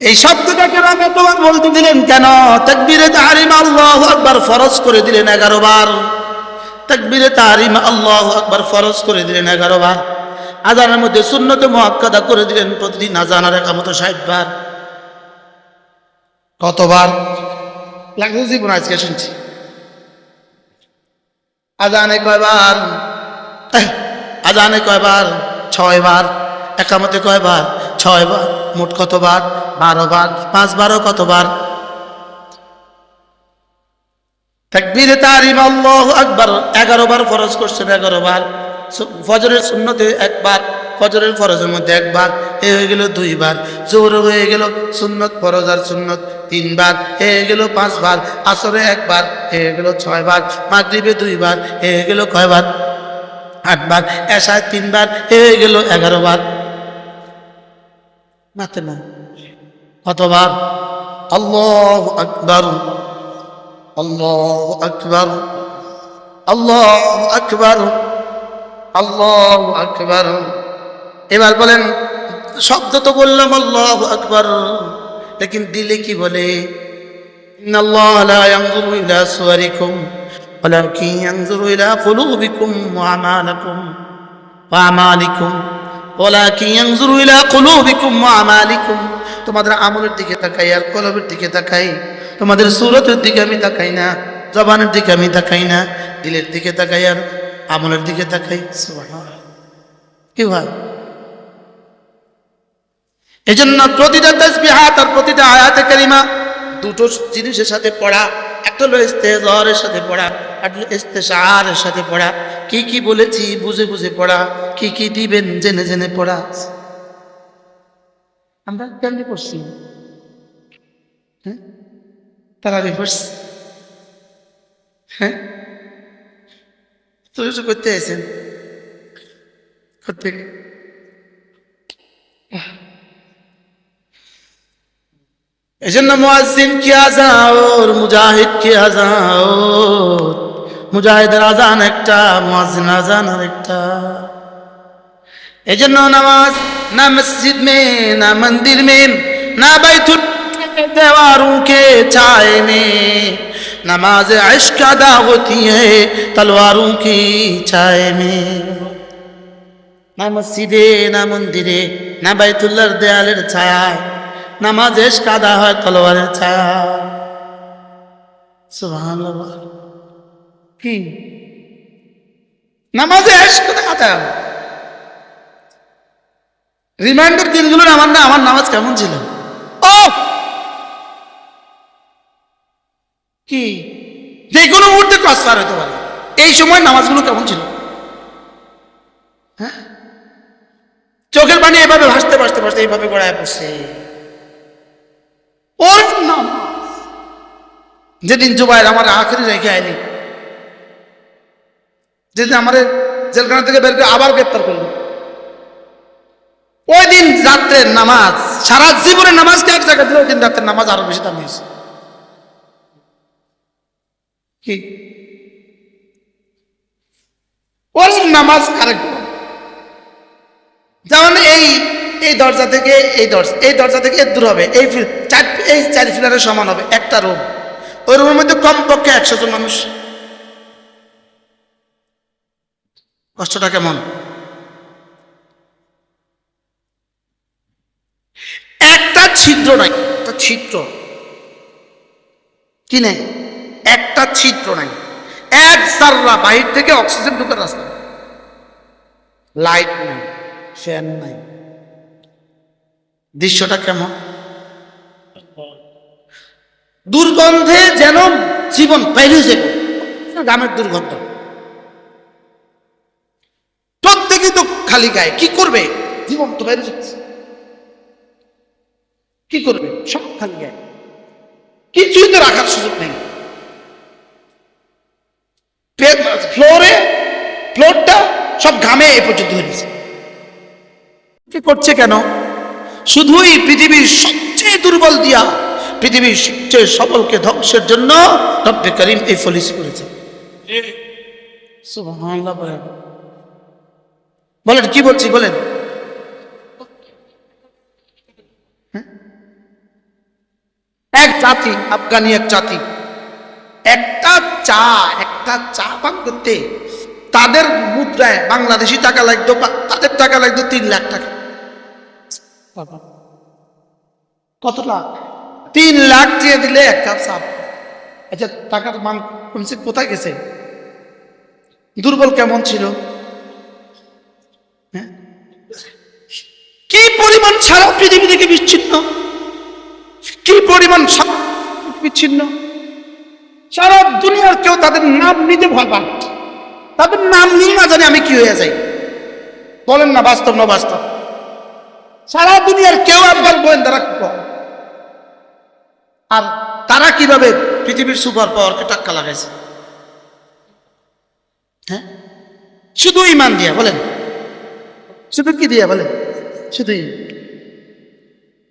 এই শব্দটাকে রাখা তোমার বলতে দিলেন, কেন? তাকবীরে তাহারিম আল্লাহ আকবার ফরজ করে দিলেন এগারো বার। তাকবীরে তাহারিম আল্লাহ আকবার ফরজ করে দিলেন এগারো বার। আজানের মধ্যে শূন্যতে মহাক্কাদা করে দিলেন প্রতিদিন আজানার একামতো ষাট বার। কতবার? লাগছে জীবন আজকে শুনছি। আজানে কয়বার আজানে কয়বার ছয় বার? একামতে কয়বার ছয় বার মোট কতবার? বারো বার পাঁচ বারো কতবার? তাকবীরে তারিম, আল্লাহ আকবার। এগারো বার ফরজ করছেন এগারো বার ফজরের শূন্যতে একবার, ফজরের ফরজের মধ্যে একবার, এ হয়ে গেল দুইবার। জোর হয়ে গেল সুন্নত, ফরজ আর সুন্নত তিনবার, এ হয়ে গেল পাঁচবার। আসরে একবার, এ হয়ে গেল ছয়বার। মাগরিবে দুইবার, এ হয়ে গেল কয়বার? আটবার। এসায় তিনবার, এ হয়ে গেল এগারো বার মাতে না কতবার আল্লাহ আকবর আল্লাহ আকবর আল্লাহ আকবর আল্লাহ আকবর এবার বলেন শব্দ তো বললাম আল্লাহ আকবর লেকিন দিলে কি বলে إن الله لا ينظر إلى صوركم ولكن ينظر إلى قلوبكم وأعمالكم وأعمالكم তোমাদের আমলের দিকে তাকাই, আর কলবের দিকে তাকাই। তোমাদের সুরতের দিকে আমি তাকাই না, জবানের দিকে আমি তাকাই না, দিলের দিকে তাকাই আর আমলের দিকে তাকাই। কি ভাই? জন্য প্রতিটা তসবিহাত আর প্রতিটা আয়াতে কারিমা, দুটো জিনিসের সাথে পড়া, একটা হলো ইস্তেজহারের সাথে পড়া ইস্তেশারের সাথে পড়া। কি কি বলেছি বুঝে বুঝে পড়া, কি কি দিবেন জেনে জেনে পড়া। আমরা কেমনি পড়ছি হ্যাঁ? তারা পড়ছি হ্যাঁ? তো করতে আছেন এই জন্য মুয়াজ্জিন কি আজাওর মুজাহিদ কি আজাওর মুজাহিদের আজান একটা মুয়াজিন আজান আর একটা এই জন্য নামাজ না মসজিদ মে, না মন্দির মে, না বাইতুল দেওয়ারু কে চায় মে। নামাজ ইশক আদা হতি হে তলোয়ারু কি চায় মে। না মসজিদে, না মন্দিরে, না বাইতুল্লার দেয়ালের ছায়ায় নামাজ ইশক আদা হয়, তলোয়ারের ছায়া। সুবহানাল্লাহ। কি? নামাজে কাদা রিমাইন্ডার দিনগুলো আমার না, আমার নামাজ কেমন ছিল? ও! কি? যে কোনো মুহূর্তে ক্রস পার হতে পারে। এই সময় নামাজগুলো কেমন ছিল? হ্যাঁ? চোখের পানি এভাবে ভাসতে ভাসতে ভাসতে এইভাবে গড়ায় পড়ছে। ওর নাম যেদিন জুবাইর আমার আখেরি রেখে আইনি যেদিন আমাদের জেলখানা থেকে বের করে আবার গ্রেপ্তার করল। ওই দিন রাত্রের নামাজ, সারা জীবনের নামাজকে এক জায়গায় দিল ওই দিন রাত্রের নামাজ আরও বেশি দামি হয়েছে। কি? ওর নামাজ কারেক্ট যেমন এই এই দরজা থেকে এই দরজা এই দরজা থেকে দূর হবে, এই চার এই চার ফিলারের সমান হবে, একটা রুম। ওই রুমের মধ্যে কমপক্ষে একশো জন মানুষ। কষ্টটা কেমন? একটা ছিদ্র নাই। একটা ছিদ্র। কি নেই? একটা ছিদ্র নাই। এক সাররা বাহির থেকে অক্সিজেন ঢুকার রাস্তা। লাইট নাই, ফ্যান নাই। দৃশ্যটা কেমন? দুর্গন্ধে যেন জীবন বাইরে যাবে গ্রামের দুর্গন্ধ। খালি গায়ে, কি করবে? জীবন তো বাইরে যাচ্ছে। কি করবে? সব খালি গায়ে। কিছুই তো রাখার সুযোগ নেই। ফ্লোরে, ফ্লোরটা সব ঘামে এ পর্যন্ত হয়েছে কি করছে কেন? শুধুই পৃথিবীর সবচেয়ে দুর্বল দিয়া, পৃথিবীর সবচেয়ে সবলকে ধ্বংসের জন্য রব্বে করিম এই পলিসি করেছে। সুবহানাল্লাহ বলেন কি বলছি বলেন। হ্যাঁ? এক জাতি আফগানি এক জাতি। একটা চা একটা চা পান করতে তাদের মুদ্রায় বাংলাদেশি টাকা লাগতো তাদের টাকা লাগতো তিন লাখ টাকা। কত লাখ? তিন লাখ দিয়ে দিলে এক কাপ চা। আচ্ছা টাকার মান কমছে কোথায় গেছে? দুর্বল কেমন ছিল? সারা পৃথিবী থেকে বিচ্ছিন্ন। কি পরিমাণ বিচ্ছিন্ন? সারা দুনিয়ার কেউ তাদের নাম নিতে ভয় পায় না। তাদের নাম নিয়ে না জানি আমি কি হয়ে যাই। বলেন না, বাস্তব না বাস্তব? সারা দুনিয়ার কেউ গোয়েন্দারা কি আর তারা কীভাবে পৃথিবীর সুপার পাওয়ারকে টাক্কা লাগাইছে? হ্যাঁ? শুধু ইমান দিয়া, বলেন। শুধু কি দিয়া, বলেন? শুধু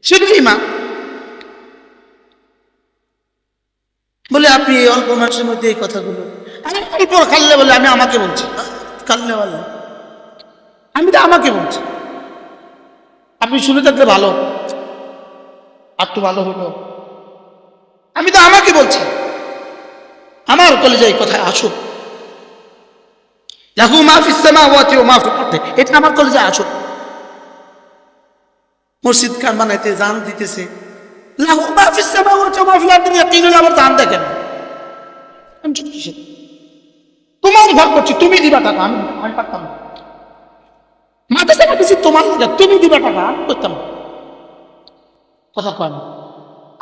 শুধু ইমান বলে আপনি এই অল্প মাসের মধ্যে এই কথাগুলো আমি অল্প বলে আমি আমাকে বলছি। খাললে বলে। আমি তো আমাকে বলছি। আপনি শুনে থাকলে ভালো। আর একটু ভালো হলো। আমি তো আমাকে বলছি। আমার কলেজে এই কথায় আসুক। লাহু মাহফিস সামাওয়াতি ওয়া মাহফিল আরদি। এটা আমার কলেজে আসুক। মসজিদ খান বানাইতে জান দিতেছে। আবার জান দেখেন। তোমার ঘর করছি, তুমি দিবা টাকা, আমি আমি পারতাম না। মাদ্রাসা করতেছি তোমার তুমি দিবা টাকা, আমি করতাম না। কথা কয় না।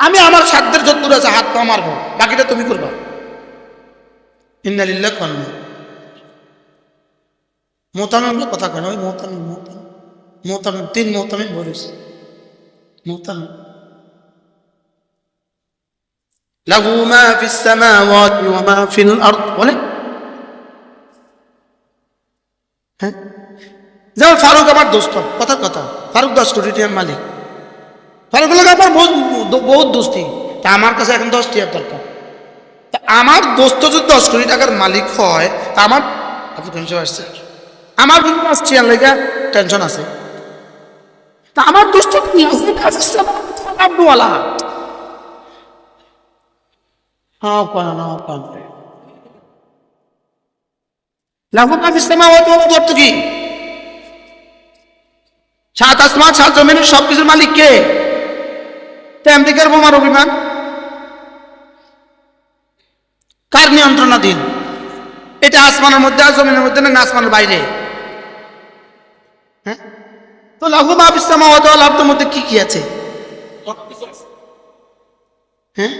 আমি আমার সাধ্যের যদ্দূর আছে, হাত পা মারবো, বাকিটা তুমি করবা। ইন্নালিল্লাহ কন্যা মোতামিম কথা কেন ওই মোতামিম মোতামিম। মোতামিম, তিন মোতামিম বলিস মোতামিম লাহু মা যেমন ফারুক আমার দোস্ত, কথা কথা। ফারুক দশ কোটি মালিক। ফারুক লোক আমার বহুত দোস্তি। তা আমার কাছে এখন দশ টাকার দরকার। তা আমার দোস্ত যদি দশ কোটি টাকার মালিক হয়, তা আমার আপনি আসছে আমার আসছে আর লেগে টেনশন আছে। তা আমার দোস্ত কি? আব্দুওয়ালা পান পান। লাহু মা ফিস সামাওয়াতি ওয়াল আরদি অর্থ কি? সাত আসমান সাত জমিনের সবকিছুর মালিক কে? তা আমেরিকার বোমার অভিমান কার নিয়ন্ত্রণাধীন? এটা আসমানের মধ্যে আর জমিনের মধ্যে না আসমানের বাইরে? হ্যাঁ? তো লাহু মা ফিস সামাওয়াতি ওয়াল আরদির মধ্যে কি কি আছে? হ্যাঁ?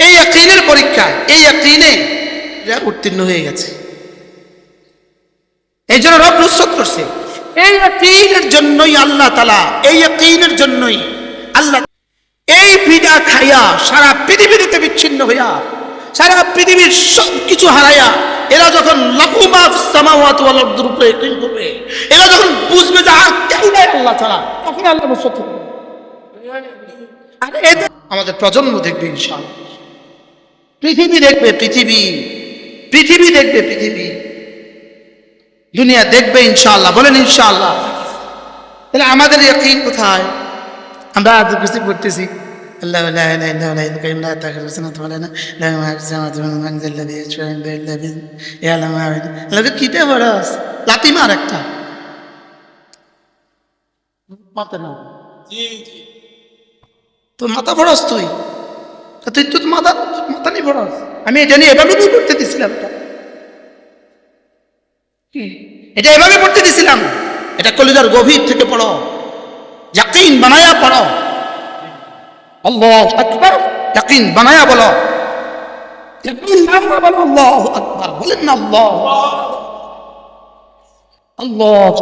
এই পরীক্ষা এই এরা উত্তীর্ণ হয়ে গেছে। এই জন্য রব নুসরত করছে। এই জন্যই আল্লাহ তালা এই জন্যই আল্লাহ এই পিঠা খাইয়া সারা পৃথিবীতে বিচ্ছিন্ন হইয়া সারা পৃথিবীর সব কিছু হারাইয়া এরা যখন লাকুমা সামাওয়াত ওয়াল আরদের উপরে ইয়াকিন করবে, এরা যখন বুঝবে যে আর কেউ নাই আল্লাহ ছাড়া তখন আল্লাহ করবে। আর এদের আমাদের প্রজন্ম দেখবে ইনশাআল্লাহ। পৃথিবী দেখবে পৃথিবী পৃথিবী দেখবে পৃথিবী। দুনিয়া দেখবে ইনশাআল্লাহ, বলেন ইনশাআল্লাহ। তাহলে আমাদের ইয়াকিন কোথায়? আমরা আজ কিছু পড়তেছি। আল্লাহ লা ইলাহা ইল্লা হুয়া আল কাইয়ুম লা তাখুযুহু সিনাতুন ওয়া লা নাওম লাহু মা ফিস সামাওয়াতি ওয়া মা ফিল আরদি ইয়াশফা'u ইল্লা বিইذনিহি ইয়ালামু মা বাইনা আল্লাহ কিটা বড়স লাতি মার একটা। মাথা না তো মাথা বড়স তুই? তা তুই তো মাথা মাথা নিয়ে বড়স আমি এটা নিয়ে এভাবে নিয়ে পড়তে দিছিলাম? এটা এভাবে পড়তে দিছিলাম। এটা কলিজার গভীর থেকে পড়ো। ইয়াকিন বানায়া পড়ো। আল্লাহ আকবার ইয়াকিন বানায়া বলো ইয়াকিন বানায়া বলো আল্লাহ আকবার বলেন না আল্লাহ আল্লাহ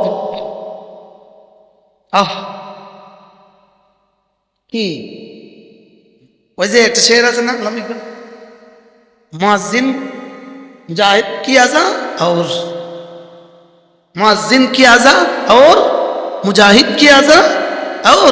আহ কি ওই যে একটা শের আছে না আল্লাহ ইকবাল मुआजिन मुजाहिद की अजा और मुआजिन की अजा और मुजाहिद की अजा और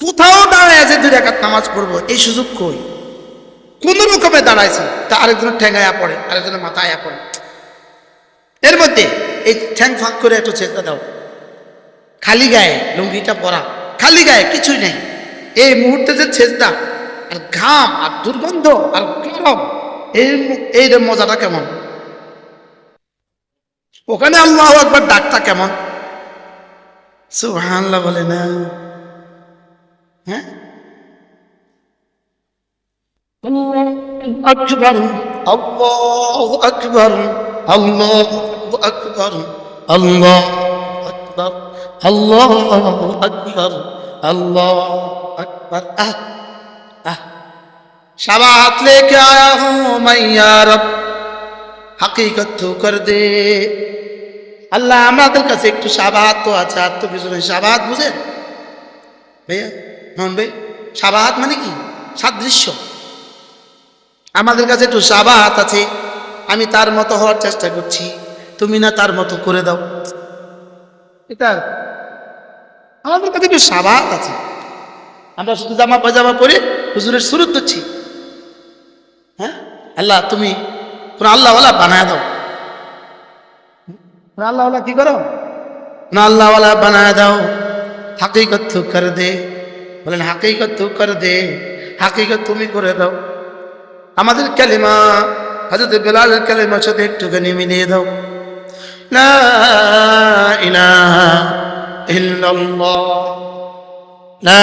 কোথাও দাঁড়ায় আছে দুই রাকাত নামাজ পড়ব, এই সুযোগ কই? কোন রকমে দাঁড়াইছে, তা আরেকজনের ঠ্যাঙ্গায়া পড়ে, আরেকজনের মাথায় পড়ে। এর মধ্যে এই ঠ্যাং ফাঁক করে একটু চেষ্টা দাও। খালি গায়ে লুঙ্গিটা পরা, খালি গায়ে কিছুই নেই। এই মুহূর্তে যে ছেজদা আর ঘাম, আর দুর্গন্ধ, আর গরম, এই এই মজাটা কেমন? ওখানে আল্লাহ একবার ডাকটা কেমন? সুবহানাল্লাহ বলে না। হ্যাঁ? আকবর। আল্লাহ আকবর আল্লাহ আকবর আল্লাহ আকবর আল্লাহ আকবর আল্লাহ আকবর। আহ আহ। شبات لے کے آیا ہوں میں یا رب হাকিকত তো কর দে। আল্লাহ আমাদের কাছে একটু সাবাত তো আছে আর তো পিছনে সাবাত বুঝে ভাইয়া? মোহন ভাই, সাবাত মানে কি? সাদৃশ্য। আমাদের কাছে একটু সাবাত আছে, আমি তার মতো হওয়ার চেষ্টা করছি। তুমি না তার মতো করে দাও। এটা আমাদের কাছে একটু সাবাত আছে। আমরা শুধু জামা পাজামা পরে হুজুরের সুরত দিচ্ছি হ্যাঁ? আল্লাহ, তুমি কোন আল্লাহওয়ালা বানায় দাও। আল্লাহওয়ালা কি করো? না আল্লাহওয়ালা বানায় দাও। হাকিকত কর দে। বলেন হাকিগত তু করে দে হাকিগত তুমি করে দাও। আমাদের কালিমা হাজত বেলালের কালিমার সাথে একটুখানি মিলিয়ে দাও। না ইলাহা ইল্লাল্লাহ, লা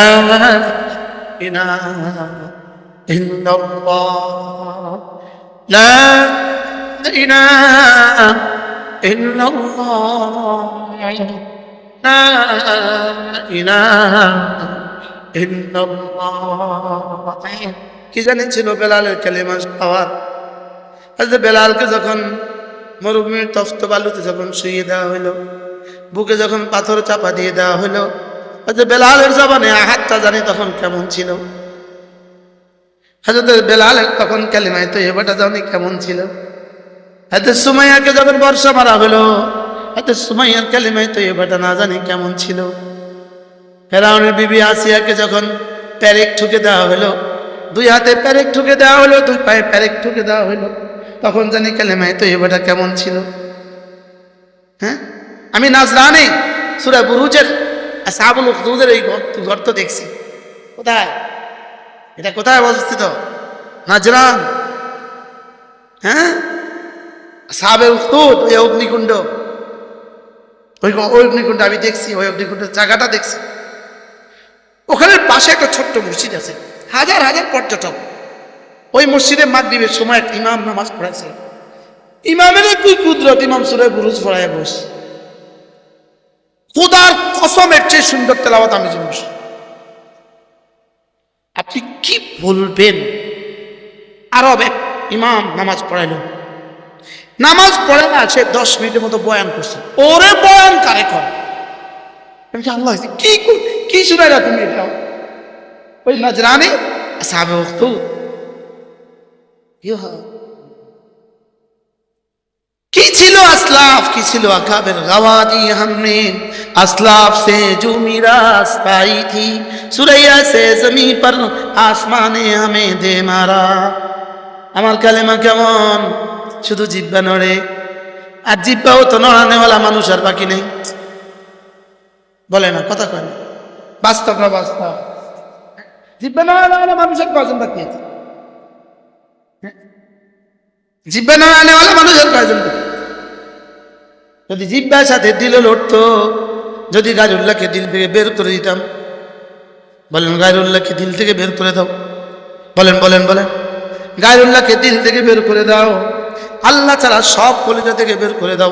কি জানি ছিল বেলালের কালিমা পাওয়ার আজকে বেলালকে যখন মরুভূমির তফত বালুতে যখন শুয়ে দেওয়া হইল, বুকে যখন পাথর চাপা দিয়ে দেওয়া হইল আজকে বেলালের জবানে হাতটা জানি তখন কেমন ছিল। হাজরত বেলালের তখন কালিমায় তো এবারটা জানি কেমন ছিল। হাতে সুমাইয়াকে যখন বর্ষা মারা হলো হাতে সুমাইয়ার কালিমায় তো এবারটা না জানি কেমন ছিল। ফেরাউনের বিবি আসিয়াকে যখন প্যারেক ঠুকে দেওয়া হলো, দুই হাতে প্যারেক ঠুকে দেওয়া হলো, দুই পায়ে প্যারেক ঠুকে দেওয়া হলো, তখন জানি কালিমায় তো এবারটা কেমন ছিল। হ্যাঁ? আমি নাজরানে, সুরা বুরুজের সাবুল উখদুদের এই গর্ত- দেখছি। কোথায়? এটা কোথায় অবস্থিত? নাজরান। হ্যাঁ? সাবে উস্তুদ ওই অগ্নিকুণ্ড। ওই অগ্নিকুণ্ড আমি দেখছি, ওই অগ্নিকুণ্ডের জায়গাটা দেখছি। ওখানে পাশে একটা ছোট্ট মসজিদ আছে, হাজার হাজার পর্যটক। ওই মসজিদে মাগরিবের সময় এক ইমাম নামাজ পড়াইছে। ইমামের তুই কুদরত? ইমাম সুরে বুরুজ পড়ায় বস। খুদার কসমের চেয়ে সুন্দর তেলাওয়াত আমি জিনিস আপনি কি বলবেন? আরব এক ইমাম নামাজ পড়াইল। নামাজ পড়ে না, সে দশ মিনিটের মতো বয়ান করছে। ওরে বয়ান কারে কর আল্লাহ, কি কি শুনাইলা তুমি এটা ওই নজরানি সাবে ওয়াক্তু ইউহা। কি ছিল আসলাফ কি ছিল अकाबिर गवादी हमने असलाफ से जो मीरास पाई थी सुरैया से जमी पर आसमान हमें दे मारा আমার কালেমা কেমন শুধু জিব্বা নড়ে আর জিব্বাও তো নড়ানেওয়ালা মানুষ আর বাকি নেই বলে না কথা কয় না বাস্তব না বাস্তব? জিব্বা নড়ানেওয়ালা মানুষের কজন বাকি আছে। জিব্বা নড়ানেওয়ালা মানুষের কয়জন যদি জিব্বার সাথে দিল লড়তো যদি গাজুল্লাহকে দিল থেকে বের করে দিতাম বলেন গায়রুল্লাহকে দিল থেকে বের করে দাও। বলেন বলেন বলেন। গায়রুল্লাহকে দিল থেকে বের করে দাও। আল্লাহ ছাড়া সব কলিজা থেকে বের করে দাও।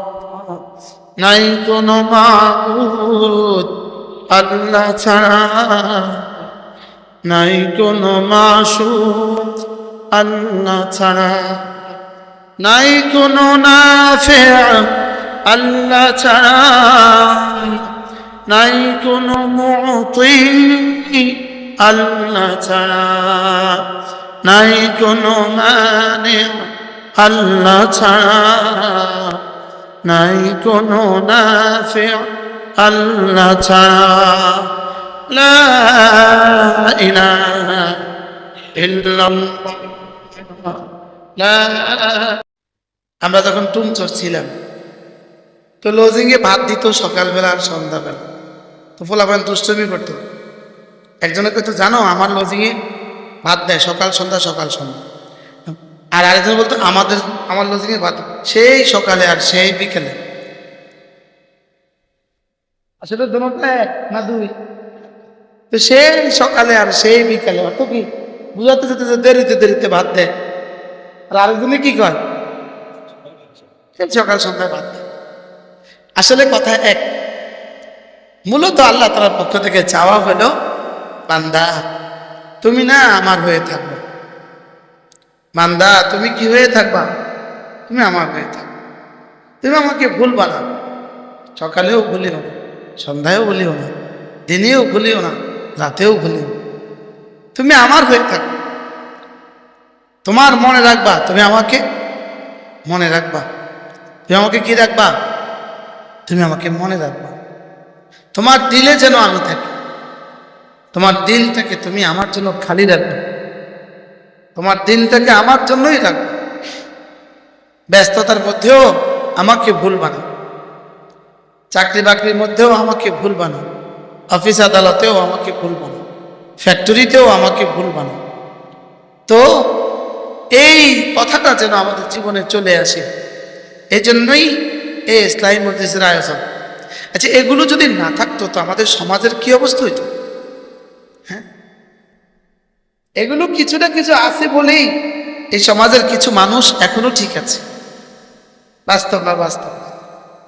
নাই কোনো মাবুদ, আল্লাহ ছাড়া। নাই কোনো মাসুদ, আল্লাহ ছাড়া। নাই কোনো নাফে আল্লাহ ছাড়া। নাই কোনো মুতি, আল্লাহ ছাড়া। নাই কোনো মানে আল্লাহ ছাড়া। নাই কোনো নাফে আল্লাহ ছাড়া। আমরা যখন টুম ছিলাম, তো লজিংয়ে ভাত দিত সকালবেলা আর সন্ধ্যাবেলা। তো ফোলাপান দুষ্টমি করতো। একজনে কইতো, জানো, আমার লজিংয়ে ভাত দেয় সকাল সন্ধ্যা সকাল সন্ধ্যা। আর আরেকজন বলতো আমাদের আমার লজিংয়ে ভাত সেই সকালে আর সেই বিকেলে। আসলে দুটা এক না দুই। তো সেই সকালে আর সেই বিকেলে অর্থ কি? বুঝাতে যেতে যে দেরিতে দেরিতে ভাত দেয়। আর আরেকজনে কি কয়? সেই সকাল সন্ধ্যায় ভাত দেয়। আসলে কথা এক। মূলত আল্লাহ তালার পক্ষ থেকে চাওয়া হলো বান্দা তুমি না আমার হয়ে থাকবে। বান্দা তুমি কি হয়ে থাকবা? তুমি আমার হয়ে থাকবে তুমি আমাকে ভুল না সকালেও ভুলিও না, সন্ধ্যায়ও ভুলিও না, দিনেও ভুলিও না, রাতেও ভুলিও। তুমি আমার হয়ে থাকবে তোমার মনে রাখবা, তুমি আমাকে মনে রাখবা। তুমি আমাকে কি রাখবা? তুমি আমাকে মনে রাখবা। তোমার দিলে যেন আমি থাকি। তোমার দিলটাকে তুমি আমার জন্য খালি রাখবে। তোমার দিনটাকে আমার জন্যই রাখবে। ব্যস্ততার মধ্যেও আমাকে ভুল না চাকরি বাকরির মধ্যেও আমাকে ভুল না অফিস আদালতেও আমাকে ভুল না ফ্যাক্টরিতেও আমাকে ভুল না তো এই কথাটা যেন আমাদের জীবনে চলে আসে এই জন্যই এই ইসলামী মসজিদের আয়োজন। আচ্ছা এগুলো যদি না থাকতো তো আমাদের সমাজের কি অবস্থা হইতো? এগুলো কিছু না কিছু আছে বলেই এই সমাজের কিছু মানুষ এখনও ঠিক আছে। বাস্তব না বাস্তব?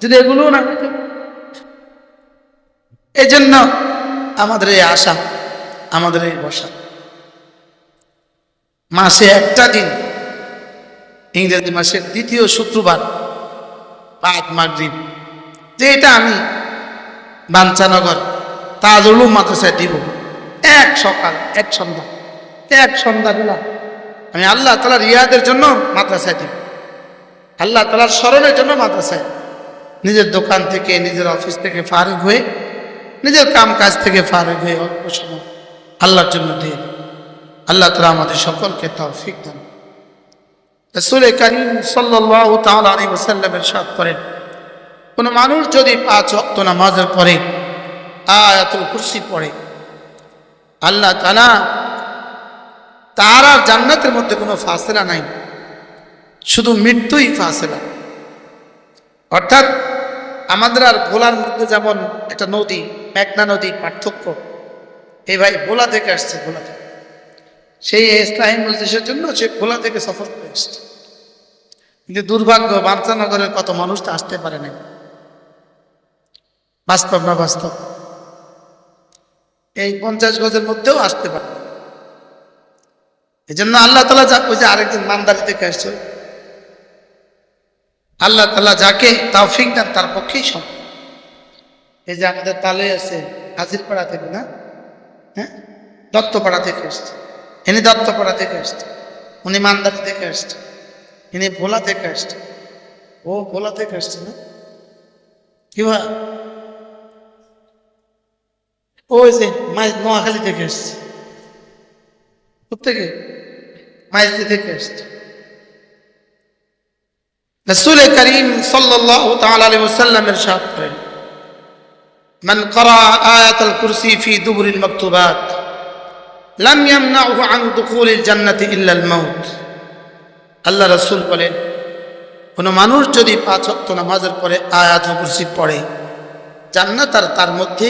যদি এগুলো না এই জন্য আমাদের এই আশা, আমাদের এই বসা। মাসে একটা দিন, ইংরেজি মাসের দ্বিতীয় শুক্রবার বাদ মাগরিব যে এটা আমি বাঞ্চানগর তাজুল মাদ্রাসায় দিব। এক সকাল, এক সন্ধ্যা। এক সন্ধ্যাবেলা আমি আল্লাহ তালার রিয়াদের জন্য মাদ্রাসায় দিব। আল্লাহ তালার স্মরণের জন্য মাদ্রাসায় নিজের দোকান থেকে, নিজের অফিস থেকে ফারেক হয়ে, নিজের কাম কাজ থেকে ফারেক হয়ে অল্প সময় আল্লাহর জন্য দিয়ে। আল্লাহ তালা আমাদের সকলকে তৌফিক দেন রসুল করিম সাল্লাহ তাল আলী ওসাল্লামের সাথ করেন, কোনো মানুষ যদি পাঁচ অক্ত নামাজের পরে আয়াতুল কুরসি পড়ে, আল্লাহ তালা তার আর জান্নাতের মধ্যে কোনো ফাসেলা নাই। শুধু মৃত্যুই ফাসেলা। অর্থাৎ আমাদের আর ভোলার মধ্যে যেমন একটা নদী, মেঘনা নদী পার্থক্য, এই ভাই ভোলা থেকে আসছে, ভোলা থেকে। সেই ইসলামী মজলিসের জন্য সে ভোলা থেকে সফর করে এসছে কিন্তু দুর্ভাগ্য, বাঞ্চানগরের কত মানুষ তো আসতে পারে না বাস্তব না বাস্তব? এই পঞ্চাশ গজের মধ্যেও আসতে পারে। এই জন্য আল্লাহ তালা যা ওই যে আরেকদিন মানদারি থেকে আসছে। আল্লাহ তালা যাকে তাও ফিক দেন তার পক্ষেই সব এই যে আমাদের তালে আছে, হাজিরপাড়া থেকে না? হ্যাঁ? দত্তপাড়া থেকে এসছে ইনি দত্তপাড়া থেকে আসছে। উনি মানদারি থেকে আসছে। ইনি ভোলা থেকে আসছে। ও ভোলা থেকে আসছে না? কি ওই যে মাই নোয়াখালী থেকে আসছে। থেকে মাইজদি থেকে আসছে রসুল করিম সাল্লাহ তাআলা ওসাল্লাম এরশাদ করেন من قرأ آية الكرسي في دبر المكتوبات لم يمنعه عن دخول الجنة إلا الموت আল্লাহ রসুল বলেন কোনো মানুষ যদি পাঁচ অক্ত নামাজের পরে আয়াত কুরসি পড়ে জান্নাত আর তার মধ্যে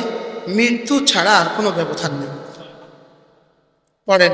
মৃত্যু ছাড়া আর কোনো ব্যবধান নেই পড়েন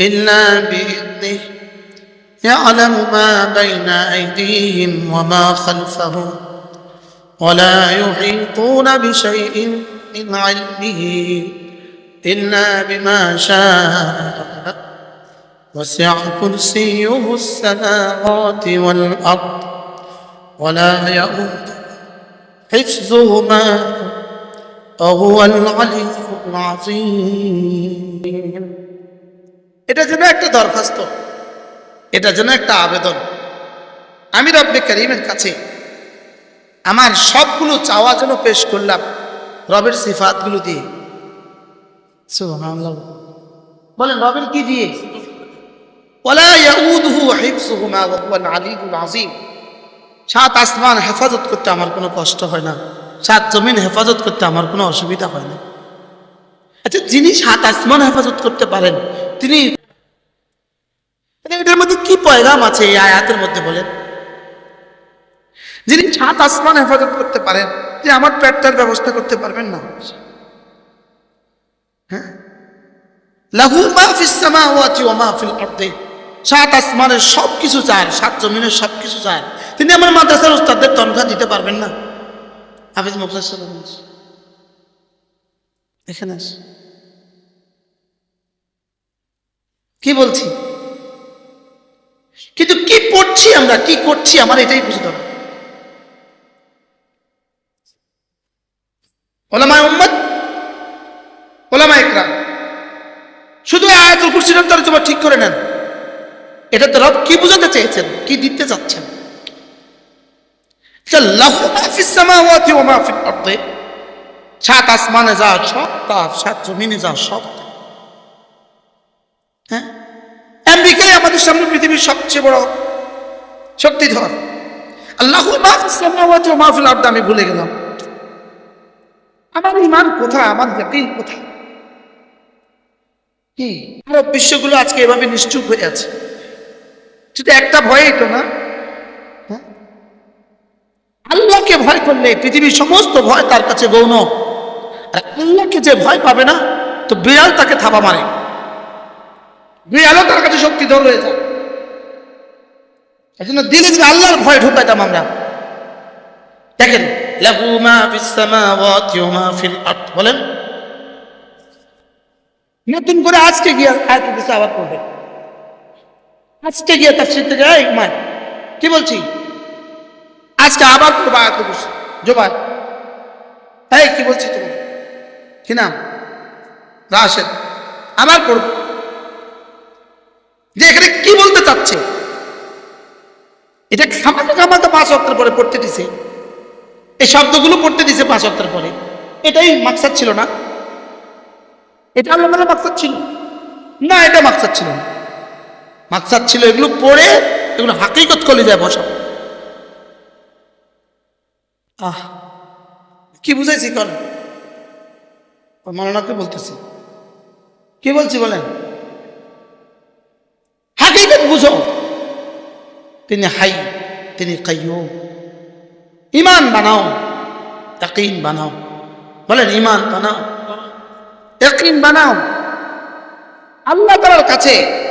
إلا بإذنه. يعلم ما بين أيديهم وما خلفهم ولا يحيطون بشيء من علمه إلا بما شاء. وسع كرسيه السماوات والأرض ولا يؤود حفظهما وهو العلي العظيم. এটা যেন একটা দরখাস্ত এটা যেন একটা আবেদন। আমি রব্বে করিমের কাছে আমার সবগুলো চাওয়া যেন পেশ করলাম রবের সিফাতগুলো দিয়ে। বলেন রবের কি দিয়ে? সাত আসমান হেফাজত করতে আমার কোনো কষ্ট হয় না। সাত জমিন হেফাজত করতে আমার কোনো অসুবিধা হয় না। আচ্ছা যিনি সাত আসমান হেফাজত করতে পারেন তিনি এটার মধ্যে কি পয়গাম আছে এই আয়াতের মধ্যে বলেন? যিনি সাত আসমান হেফাজত করতে পারেন যে আমার পেটটার ব্যবস্থা করতে পারবেন না। হ্যাঁ? লাহু মা ফিস সামাওয়াতি ওয়া মা ফিল সাত আসমানের সব কিছু চার সাত জমিনের সব কিছু চার তিনি আমার মাদ্রাসার উস্তাদদের তনখা দিতে পারবেন না। হাফিজ মুফতার সাহেব এখানে আস। কি বলছি? কিন্তু কি পড়ছি আমরা? কি করছি? আমার এটাই বুঝতে হবে। ওলামায় উম্মত, ওলামায় একরাম শুধু আয়াতুল কুরসির তর্জমা ঠিক করে নেন। এটা তো রব কি বোঝাতে চেয়েছেন? কি দিতে চাচ্ছেন? সাত আসমানে যা সব তার সাত জমিনে যা সব তার। হ্যাঁ? আমেরিকাই আমাদের সামনে পৃথিবীর সবচেয়ে বড় শক্তিধর। আল্লাহ আমি ভুলে গেলাম। আমার ইমান কোথায়? আমার ইয়াকিন কোথায়? কি? বিশ্বগুলো আজকে এভাবে নিশ্চুপ হয়ে আছে। শুধু একটা ভয়ই তো না। হ্যাঁ? আল্লাহকে ভয় করলে পৃথিবীর সমস্ত ভয় তার কাছে গৌণ। আর আল্লাহকে যে ভয় পাবে না, তো বিড়াল তাকে থাবা মারে। বিড়ালও তার কাছে শক্তিধর হয়ে যায় এই জন্য দিলে যদি আল্লাহর ভয় ঢুকাইতাম আমরা। দেখেন বলেন। নতুন করে আজকে গিয়ে আয়াতুল কুরসি আবার পড়বে আজকে গিয়ে তাফসীর থেকে, এই মায়, কি বলছি? আজকে আবার পড়বা আয়াতুল কুরসি। জোবাই এই, কি বলছি তুমি? কি নাম? রাশেদ। আবার পড়ব। যে এখানে কি বলতে চাচ্ছে? এটা খামাকে খামাকে পাঁচ অক্টের পরে পড়তে দিছে। এই শব্দগুলো পড়তে দিছে পাঁচ অক্টের পরে। এটাই মাকসাদ ছিল না? এটা আল্লাহ মাকসাদ ছিল? না, এটা মাকসাদ ছিল না। মাকসাদ ছিল এগুলো পড়ে, এগুলো হাকিকত করলে যায় বসা। আহ, কি বুঝাইছি কল মৌলানাকে বলতেছি? কি বলছি বলেন? হাকিকত বুঝো। তিনি হাই, তিনি কাইও ইমান বানাও তাকিন বানাও। বলেন ইমান বানাও। একদিন বানাও। আল্লাহ তালার কাছে